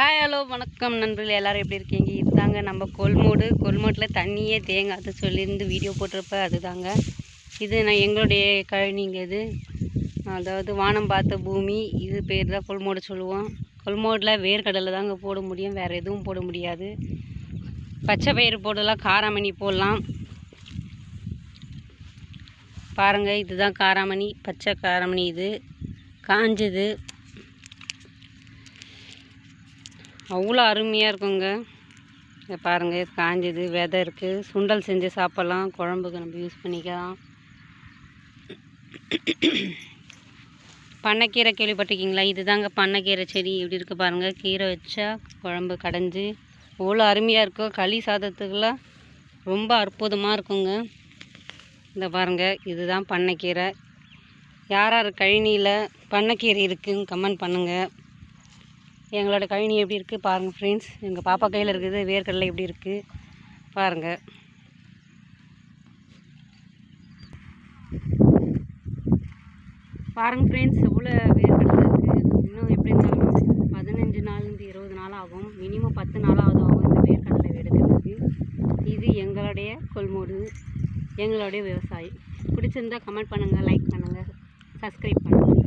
Hi hello வணக்கம் நண்பர்கள். எல்லோரும் எப்படி இருக்கீங்க? இதுதாங்க நம்ம கொல்மோடு கொல்மோட்டில் தண்ணியே தேங்காது சொல்லியிருந்து வீடியோ போட்டிருப்ப அதுதாங்க. இது நான் எங்களுடைய கழனிங்க இது. அதாவது வானம் பார்த்த பூமி. இது பேர் தான் கொல்மோடு சொல்லுவோம். கொல்மோடில் வேர்க்கடலை தாங்க போட முடியும். வேறு எதுவும் போட முடியாது. பச்சை பயிறு போடலாம் காராமணி போடலாம். பாருங்கள் இதுதான் காராமணி. பச்சை காராமணி இது. காஞ்சது. அவ்வளோ அருமையாக இருக்குங்க. இதை பாருங்கள் இது காஞ்சது விதை இருக்குது சுண்டல் செஞ்சு சாப்பிட்லாம். குழம்புக்கு நம்ம யூஸ் பண்ணிக்கலாம். பண்ணைக்கீரை கேள்விப்பட்டிருக்கீங்களா? இதுதாங்க பண்ணைக்கீரை செடி. எப்படி இருக்குது பாருங்கள் கீரை வச்சா குழம்பு கடைஞ்சி அவ்வளோ அருமையாக இருக்கும் களி சாதத்துக்கெல்லாம் ரொம்ப அற்புதமாக இருக்குங்க. இந்த பாருங்கள் இதுதான் பண்ணைக்கீரை. யார் யார் கழனியில் பண்ணைக்கீரை இருக்குதுன்னு கமெண்ட் பண்ணுங்கள் எங்களோட கழனி எப்படி இருக்குது பாருங்கள் ஃப்ரெண்ட்ஸ் எங்கள் பாப்பா கையில் இருக்குது வேர்க்கடலை எப்படி இருக்குது பாருங்கள் பாருங்கள் ஃப்ரெண்ட்ஸ் எவ்வளோ வேர்க்கடலை இருக்குது இன்னும் எப்படி இருந்தாலும் பதினஞ்சு நாள்லேருந்து இருபது நாள் ஆகும். மினிமம் பத்து நாளாவது ஆகும் இந்த வேர்க்கடலை எடுக்கிறதுக்கு. இது எங்களுடைய கொள்முடு எங்களுடைய விவசாயி பிடிச்சிருந்தா கமெண்ட் பண்ணுங்கள் லைக் பண்ணுங்கள் சப்ஸ்கிரைப் பண்ணுங்கள்